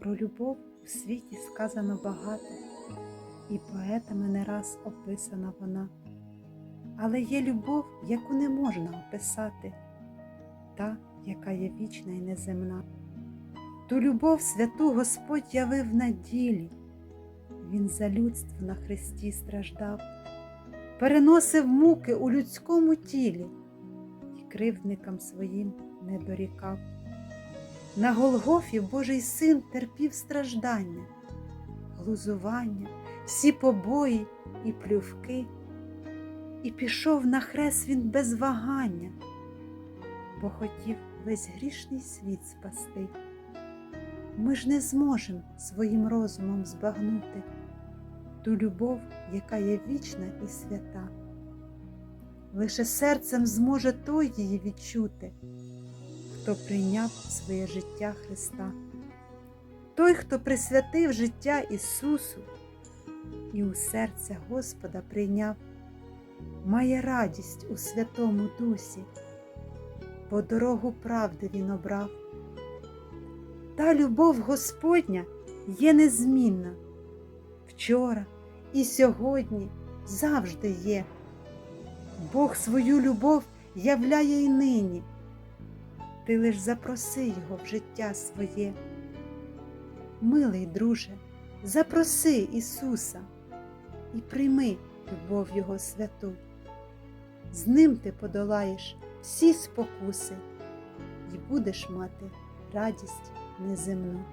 Про любов у світі сказано багато, і поетами не раз описана вона. Але є любов, яку не можна описати, та, яка є вічна і неземна. Ту любов святу Господь явив на ділі, Він за людство на хресті страждав, переносив муки у людському тілі і кривдникам своїм не дорікав. На Голгофі Божий син терпів страждання, глузування, всі побої і плювки, і пішов на хрест він без вагання, бо хотів весь грішний світ спасти. Ми ж не зможемо своїм розумом збагнути ту любов, яка є вічна і свята. Лише серцем зможе той її відчути хто прийняв своє життя Христа, той, хто присвятив життя Ісусу і у серця Господа прийняв, має радість у Святому Дусі, бо дорогу правди Він обрав. Та любов Господня є незмінна вчора і сьогодні завжди є. Бог свою любов являє й нині ти лиш запроси його в життя своє. Милий друже, запроси Ісуса і прийми любов Його святу. З ним ти подолаєш всі спокуси і будеш мати радість неземну.